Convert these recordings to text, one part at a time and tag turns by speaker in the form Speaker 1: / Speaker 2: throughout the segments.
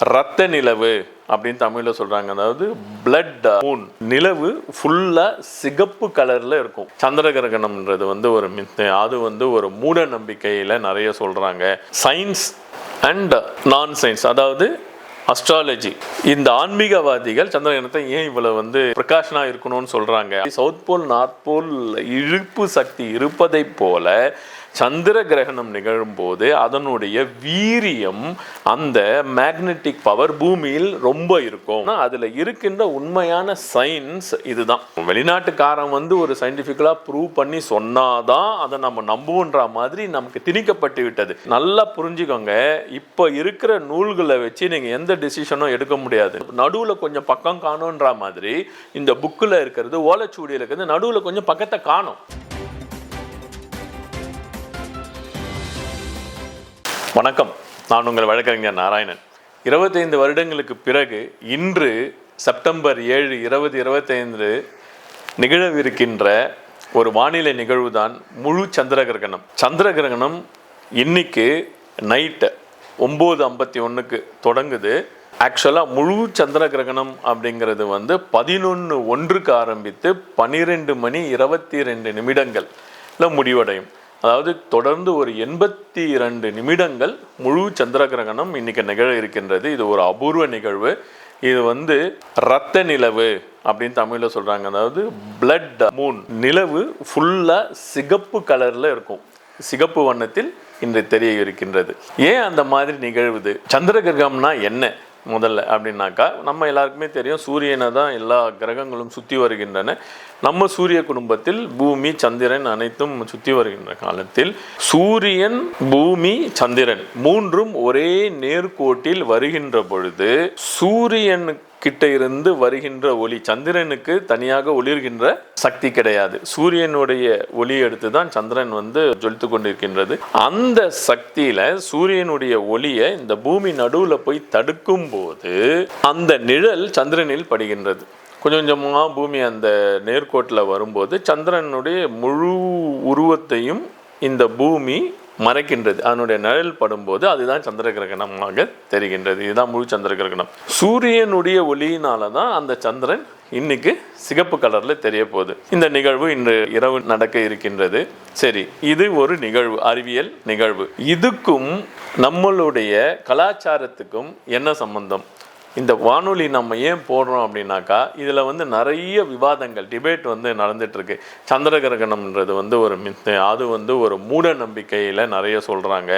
Speaker 1: ரத்த நிலவு அப்படின்னு தமிழில் சொல்கிறாங்க அதாவது பிளட் மூன் நிலவு ஃபுல்லாக சிகப்பு கலரில் இருக்கும். சந்திர கிரகணம்ன்றது வந்து ஒரு மித் அது வந்து ஒரு மூட நம்பிக்கையில் நிறைய சொல்கிறாங்க சயின்ஸ் அண்ட் நான் சயின்ஸ் அதாவது அஸ்ட்ராலஜி இந்த ஆன்மீகவாதிகள் சந்திரகிரகணத்தை ஏன் இவ்வளவு வந்து பிரகாஷனாக இருக்கணும்னு சொல்கிறாங்க சவுத் போல் நார்த் போல் இழுப்பு சக்தி இருப்பதைப் போல சந்திர கிரகணம் நிகழும் போது அதனுடைய வீரியம் அந்த மேக்னெட்டிக் பவர் பூமியில் ரொம்ப இருக்கும். ஆனா, அதுல இருக்கின்ற உண்மையான சயின்ஸ் இதுதான். வெளிநாட்டுக்காரன் வந்து ஒரு சயின்டிஃபிக்கலாக ப்ரூவ் பண்ணி சொன்னாதான் அதை நம்ம நம்புவோன்ற மாதிரி நமக்கு திணிக்கப்பட்டு விட்டது. நல்லா புரிஞ்சுக்கோங்க இப்போ இருக்கிற நூல்களை வச்சு நீங்க எந்த டிசிஷனும் எடுக்க முடியாது. நடுவுல கொஞ்சம் பக்கம் காணுன்ற மாதிரி இந்த புக்கில் இருக்கிறது ஓலைச்சூடியில் இருக்கிறது நடுவில் கொஞ்சம் பக்கத்தை காணும். வணக்கம். நான் உங்கள் வழக்கறிஞர் நாராயணன். இருபத்தைந்து வருடங்களுக்கு பிறகு இன்று செப்டம்பர் ஏழு இருபது இருபத்தைந்து நிகழவிருக்கின்ற ஒரு வானிலை நிகழ்வு தான் முழு சந்திர கிரகணம் சந்திர கிரகணம் இன்னைக்கு நைட்டு ஒம்பது ஐம்பத்தி ஒன்றுக்கு தொடங்குது. ஆக்சுவலாக முழு சந்திர கிரகணம் அப்படிங்கிறது வந்து பதினொன்று ஒன்றுக்கு ஆரம்பித்து பன்னிரெண்டு மணி இருபத்தி ரெண்டு நிமிடங்களில் முடிவடையும். அதாவது தொடர்ந்து ஒரு எண்பத்தி இரண்டு நிமிடங்கள் முழு சந்திர கிரகணம் இன்னைக்கு நிகழ இருக்கின்றது. இது ஒரு அபூர்வ நிகழ்வு. இது வந்து ரத்த நிலவு அப்படின்னு தமிழில் சொல்கிறாங்க அதாவது பிளட் மூன் நிலவு ஃபுல்லாக சிகப்பு கலரில் இருக்கும். சிகப்பு வண்ணத்தில் இன்று தெரிய இருக்கின்றது. ஏன் அந்த மாதிரி நிகழ்வுது? சந்திர கிரகம்னா என்ன? முதல்ல அப்படின்னாக்கா நம்ம எல்லாருக்குமே தெரியும் சூரியனை தான் எல்லா கிரகங்களும் சுற்றி வருகின்றன. நம்ம சூரிய குடும்பத்தில் பூமி சந்திரன் அனைத்தும் சுற்றி வருகின்ற காலத்தில் சூரியன் பூமி சந்திரன் மூன்றும் ஒரே நேர்கோட்டில் வருகின்ற பொழுது சூரியன் கிட்ட இருந்து வருகின்ற ஒளி சந்திரனுக்கு தனியாக ஒளிர்கின்ற சக்தி கிடையாது. சூரியனுடைய ஒளி எடுத்து தான் சந்திரன் வந்து ஜொலித்து கொண்டிருக்கின்றது. அந்த சக்தியில சூரியனுடைய ஒளியை இந்த பூமி நடுவில் போய் தடுக்கும் போது அந்த நிழல் சந்திரனில் படுகின்றது. கொஞ்சம் கொஞ்சமாக பூமி அந்த நேர்கோட்டில் வரும்போது சந்திரனுடைய முழு உருவத்தையும் இந்த பூமி மறைக்கின்றது. அதனுடைய நிழல் படும்போது அதுதான் சந்திர கிரகணமாக தெரிகின்றது. இதுதான் முழு சந்திர கிரகணம். சூரியனுடைய ஒளியினால தான் அந்த சந்திரன் இன்னைக்கு சிகப்பு கலரில் தெரிய போகுது. இந்த நிகழ்வு இன்று இரவு நடக்க இருக்கின்றது. சரி இது ஒரு நிகழ்வு அறிவியல் நிகழ்வு. இதுக்கும் நம்மளுடைய கலாச்சாரத்துக்கும் என்ன சம்பந்தம்? இந்த வானொலி நம்ம ஏன் போடுறோம் அப்படின்னாக்கா இதில் வந்து நிறைய விவாதங்கள் டிபேட் வந்து நடந்துகிட்ருக்கு சந்திர கிரகணம்ன்றது வந்து ஒரு மித் அது வந்து ஒரு மூட நம்பிக்கையில் நிறைய சொல்கிறாங்க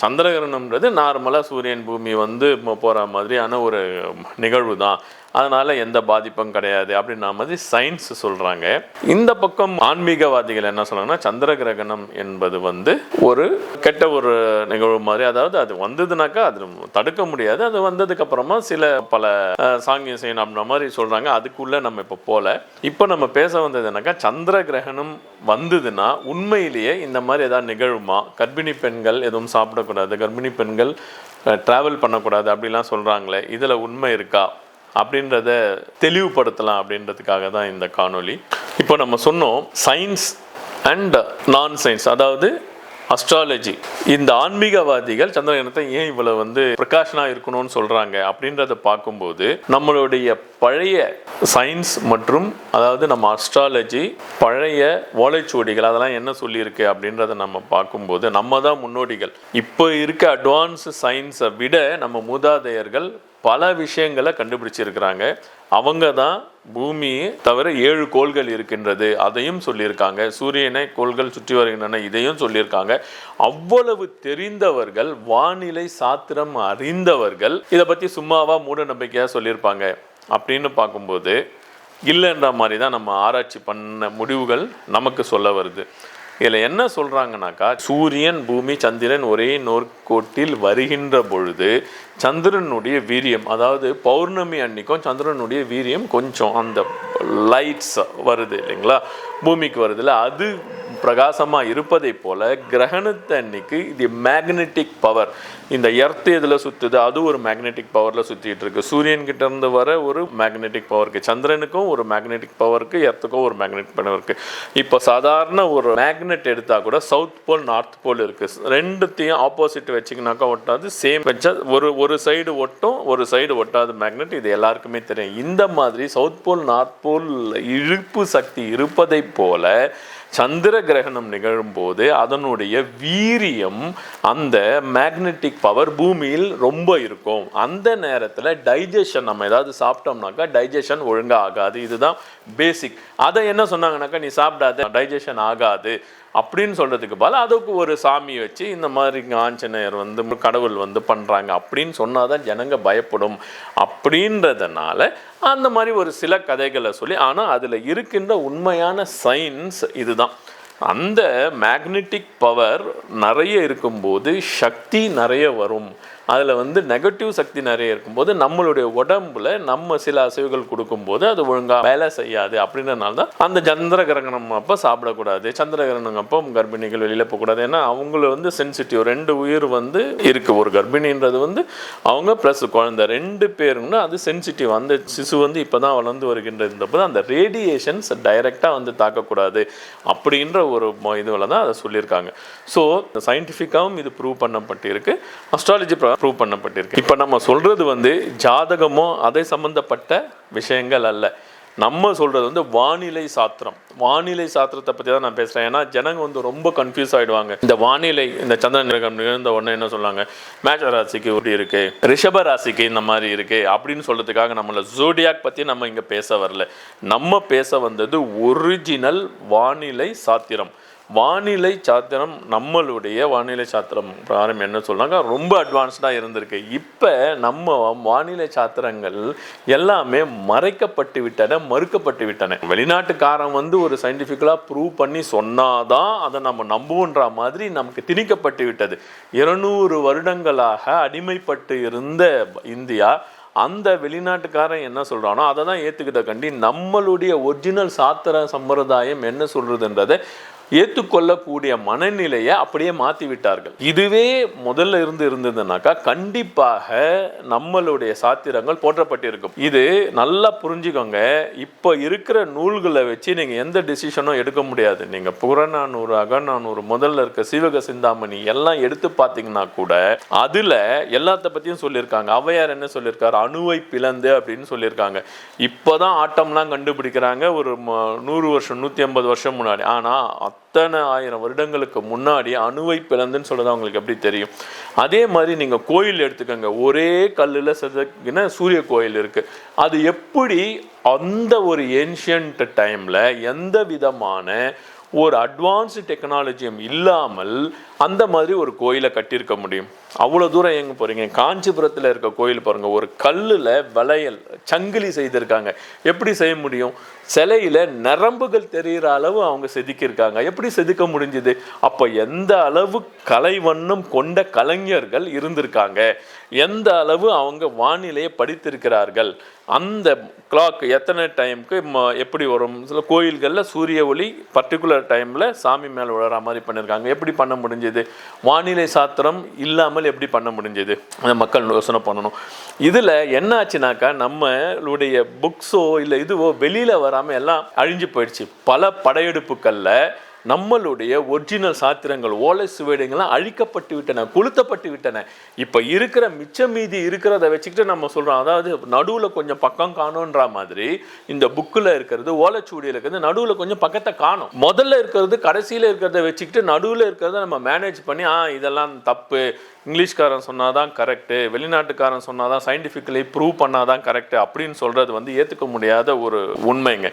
Speaker 1: சந்திரகிரகணம்ன்றது நார்மலாக சூரியன் பூமி வந்து போகிற மாதிரியான ஒரு நிகழ்வு தான் அதனால் எந்த பாதிப்பும் கிடையாது அப்படின்னா மாதிரி சயின்ஸ் சொல்கிறாங்க இந்த பக்கம் ஆன்மீகவாதிகள் என்ன சொல்கிறாங்கன்னா சந்திர கிரகணம் என்பது வந்து ஒரு கெட்ட ஒரு நிகழ்வு மாதிரி. அதாவது அது வந்ததுனாக்கா அது தடுக்க முடியாது. அது வந்ததுக்கப்புறமா சில பல சாங்கியம் செய்யணும் அப்படின்ற மாதிரி சொல்கிறாங்க அதுக்குள்ளே நம்ம இப்போ போல. இப்போ நம்ம பேச வந்தது என்னக்கா சந்திர கிரகணம் வந்ததுன்னா உண்மையிலேயே இந்த மாதிரி ஏதாவது நிகழுமா கர்ப்பிணி பெண்கள் எதுவும் சாப்பிட சாப்பிடக்கூடாது கர்ப்பிணி பெண்கள் ட்ராவல் பண்ணக்கூடாது அப்படிலாம் சொல்றாங்களே இதுல உண்மை இருக்கா? அப்படின்றத தெளிவுபடுத்தலாம் அப்படின்றதுக்காக தான் இந்த காணொளி. இப்போ நம்ம சொன்னோம் சயின்ஸ் அண்ட் நான் சயின்ஸ் அதாவது அஸ்ட்ராலஜி இந்த ஆன்மீகவாதிகள் சந்திரகிரகணத்தை ஏன் இவ்வளவு வந்து பிரகாஷனா இருக்கணும்னு சொல்றாங்க அப்படின்றத பார்க்கும்போது நம்மளுடைய பழைய சயின்ஸ் மற்றும் அதாவது நம்ம அஸ்ட்ராலஜி பழைய ஓலைச்சுவடிகள் அதெல்லாம் என்ன சொல்லியிருக்கு அப்படின்றத நம்ம பார்க்கும்போது நம்ம தான் முன்னோடிகள். இப்போ இருக்க அட்வான்ஸ் சயின்ஸை விட நம்ம மூதாதையர்கள் பல விஷயங்களை கண்டுபிடிச்சிருக்கிறாங்க. அவங்க தான் பூமியை தவிர ஏழு கோள்கள் இருக்கின்றது. அதையும் சொல்லியிருக்காங்க. சூரியனை கோள்கள் சுற்றி வருகின்றன இதையும் சொல்லியிருக்காங்க. அவ்வளவு தெரிந்தவர்கள் வானிலை சாத்திரம் அறிந்தவர்கள் இதை பற்றி சும்மாவா மூட நம்பிக்கையாக சொல்லியிருப்பாங்க. அப்படின்னு பார்க்கும்போது இல்லைன்ற மாதிரி தான் நம்ம ஆராய்ச்சி பண்ண முடிவுகள் நமக்கு சொல்ல வருது. இதில் என்ன சொல்கிறாங்கனாக்கா சூரியன் பூமி சந்திரன் ஒரே நோர்க்கோட்டில் வருகின்ற பொழுது சந்திரனுடைய வீரியம் அதாவது பௌர்ணமி அன்னைக்கும் சந்திரனுடைய வீரியம் கொஞ்சம் அந்த லைட்ஸ் வருது இல்லைங்களா? பூமிக்கு வருதுல்ல அது பிரகாசமாக இருப்பதை போல கிரகணத்தை அன்னைக்கு இது மேக்னெட்டிக் பவர் இந்த எர்த் இதில் சுற்றுது அது ஒரு மேக்னெட்டிக் பவரில் சுற்றிட்டு இருக்கு. சூரியன்கிட்ட இருந்து வர ஒரு மேக்னெட்டிக் பவருக்கு சந்திரனுக்கும் ஒரு மேக்னெட்டிக் பவருக்கு எர்த்துக்கும் ஒரு மேக்னெட்டிக் பவர் இருக்கு இப்போ சாதாரண ஒரு மேக்னெட் எடுத்தால் கூட சவுத் போல் நார்த் போல் இருக்கு. ரெண்டுத்தையும் ஆப்போசிட் வச்சிங்கனாக்கா ஒட்டாது. சேம் வச்சா ஒரு ஒரு சைடு ஒட்டும் ஒரு சைடு ஒட்டாது மேக்னெட் இது எல்லாருக்குமே தெரியும். இந்த மாதிரி சவுத் போல் நார்த் போல் இழுப்பு சக்தி இருப்பதை போல சந்திர கிரகணம் நிகழும்போது அதனுடைய வீரியம் அந்த மேக்னெட்டிக் பவர் பூமியில் ரொம்ப இருக்கும். அந்த நேரத்தில் டைஜஷன் நம்ம ஏதாவது சாப்பிட்டோம்னாக்கா டைஜஷன் ஒழுங்காக ஆகாது. இதுதான் பேசிக் அதை என்ன சொன்னாங்கனாக்கா நீ சாப்பிடாத டைஜஷன் ஆகாது. அப்படின்னு சொல்கிறதுக்கு பதில் அதுக்கு ஒரு சாமி வச்சு இந்த மாதிரி ஆஞ்சநேயர் வந்து கடவுள் வந்து பண்ணுறாங்க அப்படின்னு சொன்னால் தான் ஜனங்க பயப்படும். அப்படின்றதுனால அந்த மாதிரி ஒரு சில கதைகளை சொல்லி ஆனால் அதில் இருக்கின்ற உண்மையான சயின்ஸ் இதுதான். அந்த மேக்னெட்டிக் பவர் நிறைய இருக்கும்போது சக்தி நிறைய வரும். அதில் வந்து நெகட்டிவ் சக்தி நிறைய இருக்கும்போது நம்மளுடைய உடம்புல நம்ம சில அசைவுகள் கொடுக்கும்போது அது ஒழுங்காக வேலை செய்யாது அப்படின்றனால தான் அந்த சந்திர கிரகணம் அப்போ சாப்பிடக்கூடாது. சந்திர கிரகணம் அப்போ கர்ப்பிணிகள் வெளியில் போகக்கூடாது. ஏன்னா அவங்கள வந்து சென்சிட்டிவ் ரெண்டு உயிர் வந்து இருக்குது ஒரு கர்ப்பிணின்றது வந்து அவங்க ப்ளஸ் குழந்தை. ரெண்டு பேருங்கன்னா அது சென்சிட்டிவ் அந்த சிசு வந்து இப்போ தான் வளர்ந்து வருகின்றதுன்றப்போ அந்த ரேடியேஷன்ஸ் டைரெக்டாக வந்து தாக்கக்கூடாது அப்படின்ற ஒரு இதுவில் தான் அதை சொல்லியிருக்காங்க. ஸோ சயின்டிஃபிக்காகவும் இது ப்ரூவ் பண்ணப்பட்டிருக்கு. அஸ்ட்ராலஜி ப்ரூவ் பண்ணப்பட்டிருக்கு. இப்போ நம்ம சொல்கிறது வந்து ஜாதகமோ அதை சம்மந்தப்பட்ட விஷயங்கள் அல்ல. நம்ம சொல்கிறது வந்து வானிலை சாத்திரம். வானிலை சாத்திரத்தை பற்றி தான் நான் பேசுகிறேன் ஏன்னா ஜனங்க வந்து ரொம்ப கன்ஃபியூஸ் ஆகிடுவாங்க இந்த வானிலை இந்த சந்திரன் கிரகம் நிகழ்ந்த உடனே என்ன சொல்லுவாங்க மேஷ ராசிக்கு இப்படி இருக்குது ரிஷப ராசிக்கு இந்த மாதிரி இருக்குது அப்படின்னு சொல்கிறதுக்காக நம்மளை ஜூடியாக் பற்றி நம்ம இங்கே பேச வரல. நம்ம பேச வந்தது ஒரிஜினல் வானிலை சாத்திரம். வானிலை சாத்திரம் நம்மளுடைய வானிலை சாத்திரம் பிரகாரம் என்ன சொல்கிறாங்க ரொம்ப அட்வான்ஸ்டாக இருந்திருக்கு. இப்போ நம்ம வானிலை சாத்திரங்கள் எல்லாமே மறைக்கப்பட்டு விட்டன மறுக்கப்பட்டு விட்டன. வெளிநாட்டுக்காரன் வந்து ஒரு சயின்டிஃபிக்கலாக ப்ரூவ் பண்ணி சொன்னாதான் அதை நம்ம நம்புன்ற மாதிரி நமக்கு திணிக்கப்பட்டு விட்டது. இருநூறு வருடங்களாக அடிமைப்பட்டு இருந்த இந்தியா அந்த வெளிநாட்டுக்காரன் என்ன சொல்கிறானோ அதை தான் ஏற்றுக்கிட்ட கண்டி நம்மளுடைய ஒரிஜினல் சாத்திர சம்பிரதாயம் என்ன சொல்கிறதுன்றதை ஏற்றுக்கொள்ளக்கூடிய மனநிலையை அப்படியே மாற்றி விட்டார்கள். இதுவே முதல்ல இருந்து இருந்ததுனாக்கா கண்டிப்பாக நம்மளுடைய சாத்திரங்கள் போற்றப்பட்டிருக்கும். இது நல்லா புரிஞ்சுக்கோங்க. இப்போ இருக்கிற நூல்களை வச்சு நீங்கள் எந்த டிசிஷனும் எடுக்க முடியாது. நீங்கள் புறநானூறு அகநானூறு முதல்ல இருக்க சிவக சிந்தாமணி எல்லாம் எடுத்து பார்த்தீங்கன்னா கூட அதில் எல்லாத்த பற்றியும் சொல்லியிருக்காங்க அவையார் என்ன சொல்லியிருக்காரு அணுவை பிளந்து அப்படின்னு சொல்லியிருக்காங்க இப்போ தான் ஆட்டம்லாம் கண்டுபிடிக்கிறாங்க. ஒரு ம- நூறு வருஷம் நூற்றி ஐம்பது வருஷம் முன்னாடி. ஆனால் அத்தனை ஆயிரம் வருடங்களுக்கு முன்னாடி அணுவை பிளந்துன்னு சொல்கிறது அவங்களுக்கு எப்படி தெரியும்? அதே மாதிரி நீங்கள் கோயில் எடுத்துக்கோங்க. ஒரே கல்லில் செதுக்கின சூரிய கோயில் இருக்கு. அது எப்படி அந்த ஒரு ஏன்ஷியன்ட் டைம்ல எந்த விதமான ஒரு அட்வான்ஸ்டு டெக்னாலஜியும் இல்லாமல் அந்த மாதிரி ஒரு கோயிலை கட்டியிருக்க முடியும். அவ்வளோ தூரம் எங்கே போகிறீங்க காஞ்சிபுரத்தில் இருக்க கோயில் பாருங்கள் ஒரு கல்லில் வளையல் சங்கிலி செய்திருக்காங்க. எப்படி செய்ய முடியும்? சிலையில் நரம்புகள் தெரிகிற அளவு அவங்க செதுக்கியிருக்காங்க. எப்படி செதுக்க முடிஞ்சுது? அப்போ எந்த அளவு கலை வண்ணம் கொண்ட கலைஞர்கள் இருந்திருக்காங்க? எந்த அளவு அவங்க வானிலையை படித்திருக்கிறார்கள்? அந்த கிளாக் எத்தனை டைமுக்கு எப்படி வரும்? சில கோயில்களில் சூரிய ஒளி பர்டிகுலர் டைமில் சாமி மேலே விழுற மாதிரி பண்ணியிருக்காங்க. எப்படி பண்ண முடிஞ்சது? வானிலை சாத்திரம் இல்லாமல் எப்படி பண்ண முடிஞ்சது? அந்த மக்கள் யோசனை பண்ணணும். இதில் என்ன ஆச்சுனாக்கா நம்மளுடைய புக்ஸோ இல்லை இதுவோ வெளியில் வராமல் எல்லாம் அழிஞ்சு போயிடுச்சு. பல படையெடுப்புகளில் நம்மளுடைய ஒரிஜினல் சாத்திரங்கள் ஓலை சுவேடுங்கள்லாம் அழிக்கப்பட்டு விட்டன கொளுத்தப்பட்டு விட்டன. இப்போ இருக்கிற மிச்சம் மீதி இருக்கிறத வச்சுக்கிட்டு நம்ம சொல்கிறோம் அதாவது நடுவில் கொஞ்சம் பக்கம் காணுன்ற மாதிரி இந்த புக்கில் இருக்கிறது ஓலைச்சுவடியில் இருக்கிறது நடுவில் கொஞ்சம் பக்கத்தை காணும். முதல்ல இருக்கிறது கடைசியில் இருக்கிறத வச்சுக்கிட்டு நடுவில் இருக்கிறத நம்ம மேனேஜ் பண்ணி ஆ இதெல்லாம் தப்பு. இங்கிலீஷ்காரன் சொன்னால் தான் கரெக்டு வெளிநாட்டுக்காரன் சொன்னால் தான் சயின்டிஃபிக்கலி ப்ரூவ் பண்ணாதான் கரெக்டு அப்படின்னு சொல்றது வந்து ஏற்றுக்க முடியாத ஒரு உண்மைங்க.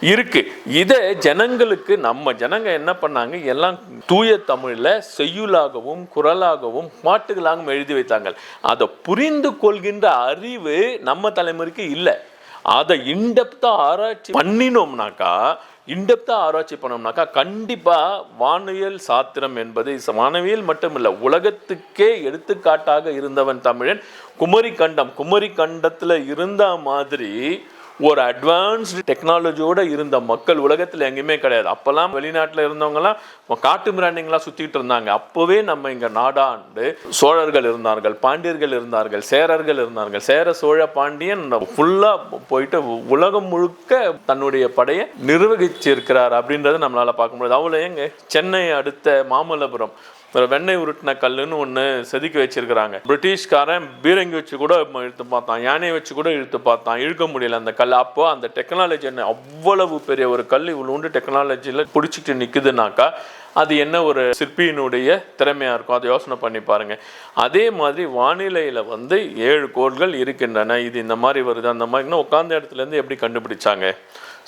Speaker 1: இருக்கு. இதை ஜனங்களுக்கு நம்ம ஜனங்க என்ன பண்ணாங்க? எல்லாம் தூய தமிழ்ல செய்யுளாகவும் குரலாகவும் பாட்டுகளாகவும் எழுதி வைத்தாங்க. அதை புரிந்து கொள்கின்ற அறிவு நம்ம தலைமுறைக்கு இல்லை. அதை இன்டெப்த்தாக ஆராய்ச்சி பண்ணினோம்னாக்கா இன்டெப்த்தாக ஆராய்ச்சி பண்ணோம்னாக்கா கண்டிப்பா வானியல் சாத்திரம் என்பது வானவியல் மட்டுமில்லை உலகத்துக்கே எடுத்துக்காட்டாக இருந்தவன் தமிழன். குமரி கண்டம் குமரி கண்டத்துல இருந்த மாதிரி ஒரு அட்வான்ஸ்டு டெக்னாலஜியோட இருந்த மக்கள் உலகத்தில் எங்கேயுமே கிடையாது. அப்போல்லாம் வெளிநாட்டில் இருந்தவங்கலாம் காட்டு மிராண்டிங்களாம் சுற்றிட்டு இருந்தாங்க. அப்போவே நம்ம இங்கே நாடாண்டு சோழர்கள் இருந்தார்கள் பாண்டியர்கள் இருந்தார்கள் சேரர்கள் இருந்தார்கள். சேர சோழ பாண்டியன் ஃபுல்லாக போயிட்டு உலகம் முழுக்க தன்னுடைய படையை நிர்வகிச்சிருக்கிறார் அப்படின்றத நம்மளால் பார்க்க முடியாது. அவ்வளோ எங்க? சென்னை அடுத்த மாமல்லபுரம். வெண்ணெய் உருட்டின கல்லுன்னு ஒன்று செதுக்கி வச்சிருக்கிறாங்க. பிரிட்டிஷ்காரன் பீரங்கி வச்சு கூட இழுத்து பார்த்தான். யானையை வச்சு கூட இழுத்து பார்த்தான். இழுக்க முடியல அந்த கல். அப்போ அந்த டெக்னாலஜி என்ன அவ்வளவு பெரிய ஒரு கல் இவ்வளோண்டு டெக்னாலஜியில் பிடிச்சிட்டு நிற்குதுனாக்கா அது என்ன ஒரு சிற்பியினுடைய திறமையாக இருக்கும்? அதை யோசனை பண்ணி பாருங்கள் அதே மாதிரி வானிலையில் வந்து ஏழு கோள்கள் இருக்கின்றன. இது இந்த மாதிரி வருது அந்த மாதிரினா உட்காந்த இடத்துலேருந்து எப்படி கண்டுபிடிச்சாங்க?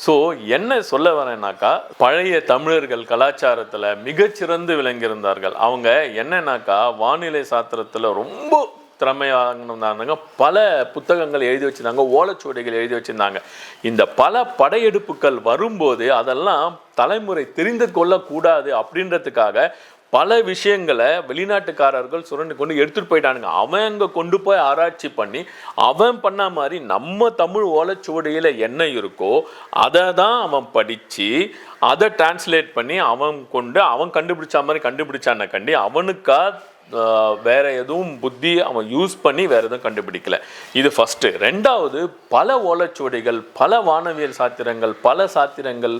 Speaker 1: ஸோ என்ன சொல்ல வரேன்னாக்கா பழைய தமிழர்கள் கலாச்சாரத்தில் மிகச்சிறந்து விளங்கியிருந்தார்கள். அவங்க என்னன்னாக்கா வானிலை சாஸ்திரத்தில் ரொம்ப திறமையானவங்க. பல புத்தகங்கள் எழுதி வச்சிருந்தாங்க ஓலைச்சுவடிகள் எழுதி வச்சிருந்தாங்க. இந்த பல படையெடுப்புகள் வரும்போது அதெல்லாம் தலைமுறை தெரிந்து கொள்ளக்கூடாது அப்படின்றதுக்காக பல விஷயங்களை வெளிநாட்டுக்காரர்கள் சுரண்டு கொண்டு எடுத்துகிட்டு போயிட்டானுங்க. அவன் அங்கே கொண்டு போய் ஆராய்ச்சி பண்ணி அவன் பண்ண மாதிரி நம்ம தமிழ் ஓலைச்சுவடியில் என்ன இருக்கோ அதை தான் அவன் படித்து அதை டிரான்ஸ்லேட் பண்ணி அவன் கொண்டு அவன் கண்டுபிடிச்ச மாதிரி கண்டுபிடிச்சான கண்டி அவனுக்காக வேற எதுவும் புத்தி அவன் யூஸ் பண்ணி வேற எதுவும் கண்டுபிடிக்கல. இது ஃபஸ்ட்டு ரெண்டாவது பல ஓலைச்சுவடிகள் பல வானவியல் சாத்திரங்கள் பல சாத்திரங்கள்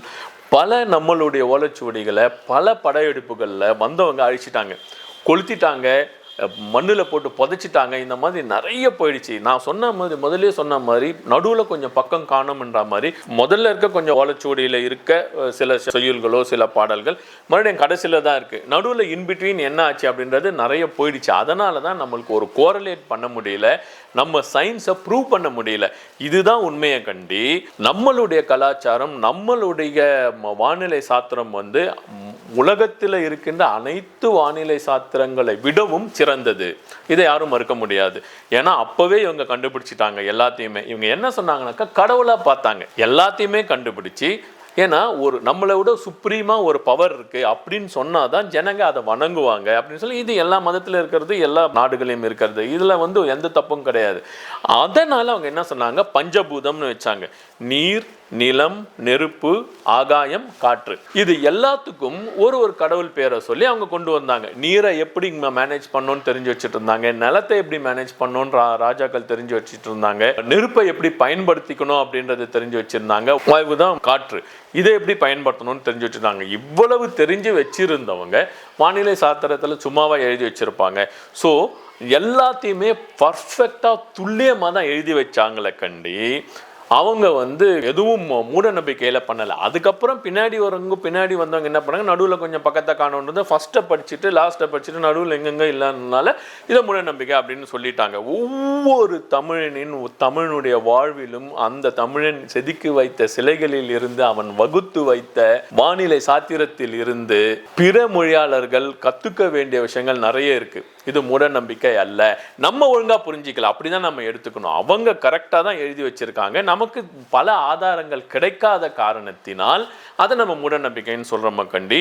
Speaker 1: பல நம்மளுடைய ஓலைச்சுவடிகளை பல படையெடுப்புகளில் வந்தவங்க அழிச்சிட்டாங்க. கொளுத்திட்டாங்க. மண்ணில் போட்டு புதைச்சிட்டாங்க. இந்த மாதிரி நிறைய போயிடுச்சு. நான் சொன்ன மாதிரி முதலே சொன்ன மாதிரி நடுவில் கொஞ்சம் பக்கம் காணும்ன்ற மாதிரி முதல்ல இருக்க கொஞ்சம் ஓலைச்சுவடியில் இருக்க சில செய்யுள்களோ சில பாடல்கள் மறுபடியும் கடைசியில் தான் இருக்குது நடுவில் இன்பிட்வீன் என்ன ஆச்சு அப்படின்றது நிறைய போயிடுச்சு. அதனால தான் நம்மளுக்கு ஒரு கோரலேட் பண்ண முடியல. நம்ம சயின்ஸை ப்ரூவ் பண்ண முடியல. இதுதான் உண்மையை கண்டி நம்மளுடைய கலாச்சாரம் நம்மளுடைய வானிலை சாத்திரம் வந்து உலகத்தில் இருக்கின்ற அனைத்து வானிலை சாத்திரங்களை விடவும் சிறந்தது. இதை யாரும் மறுக்க முடியாது. ஏன்னா அப்போவே இவங்க கண்டுபிடிச்சிட்டாங்க எல்லாத்தையுமே. இவங்க என்ன சொன்னாங்கன்னாக்கா கடவுளாக பார்த்தாங்க. எல்லாத்தையுமே கண்டுபிடிச்சு ஏன்னா ஒரு நம்மளை விட சுப்ரீமாக ஒரு பவர் இருக்குது அப்படின்னு சொன்னால் தான் ஜனங்க அதை வணங்குவாங்க அப்படின்னு சொல்லி இது எல்லா மதத்தில் இருக்கிறது எல்லா நாடுகளையும் இருக்கிறது. இதில் வந்து எந்த தப்பும் கிடையாது. அதனால் அவங்க என்ன சொன்னாங்க? பஞ்சபூதம்னு வச்சாங்க. நீர் நிலம் நெருப்பு ஆகாயம் காற்று. இது எல்லாத்துக்கும் ஒரு ஒரு கடவுள் பேரை சொல்லி அவங்க கொண்டு வந்தாங்க. நீரை எப்படி மேனேஜ் பண்ணணும்னு தெரிஞ்சு வச்சுட்டு இருந்தாங்க நிலத்தை எப்படி மேனேஜ் பண்ணணும்னு ராஜாக்கள் தெரிஞ்சு வச்சுட்டு இருந்தாங்க நெருப்பை எப்படி பயன்படுத்திக்கணும் அப்படின்றத தெரிஞ்சு வச்சிருந்தாங்க. வாய்வு தான் காற்று. இதை எப்படி பயன்படுத்தணும்னு தெரிஞ்சு வச்சிருந்தாங்க. இவ்வளவு தெரிஞ்சு வச்சிருந்தவங்க வானிலை சாத்திரத்தில் சும்மாவாக எழுதி வச்சிருப்பாங்க. ஸோ எல்லாத்தையுமே பர்ஃபெக்டாக துல்லியமாக தான் எழுதி வச்சாங்களே கண்டி அவங்க வந்து எதுவும் மூட நம்பிக்கையில் பண்ணலை. அதுக்கப்புறம் பின்னாடி வரவங்க பின்னாடி வந்தவங்க என்ன பண்ணாங்க? நடுவில் கொஞ்சம் பக்கத்தை காணோன்றது ஃபஸ்ட்டை படிச்சுட்டு லாஸ்ட்டை படிச்சுட்டு நடுவில் எங்கெங்க இல்லைனால இதை மூட நம்பிக்கை அப்படின்னு சொல்லிட்டாங்க. ஒவ்வொரு தமிழனின் தமிழனுடைய வாழ்விலும் அந்த தமிழன் செதுக்கி வைத்த சிலைகளில் இருந்து அவன் வகுத்து வைத்த வானிலை சாத்திரத்தில் இருந்து பிற மொழியாளர்கள் கற்றுக்க வேண்டிய விஷயங்கள் நிறைய இருக்குது இது மூட நம்பிக்கை அல்ல. நம்ம ஒழுங்காக புரிஞ்சிக்கல. அப்படிதான் நம்ம எடுத்துக்கணும். அவங்க கரெக்டாக தான் எழுதி வச்சிருக்காங்க. நமக்கு பல ஆதாரங்கள் கிடைக்காத காரணத்தினால் அதை நம்ம மூடநம்பிக்கைன்னு சொல்கிறோம் கண்டி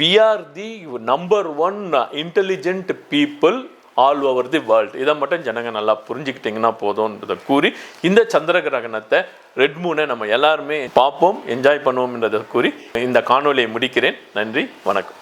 Speaker 1: we are the number one intelligent people all over the world இதை மட்டும் ஜனங்க நல்லா புரிஞ்சுக்கிட்டிங்கன்னா போதும்ன்றதை கூறி இந்த சந்திர கிரகணத்தை ரெட் மூனை நம்ம எல்லாருமே பார்ப்போம் என்ஜாய் பண்ணுவோம்ன்றதை கூறி இந்த காணொலியை முடிக்கிறேன். நன்றி வணக்கம்.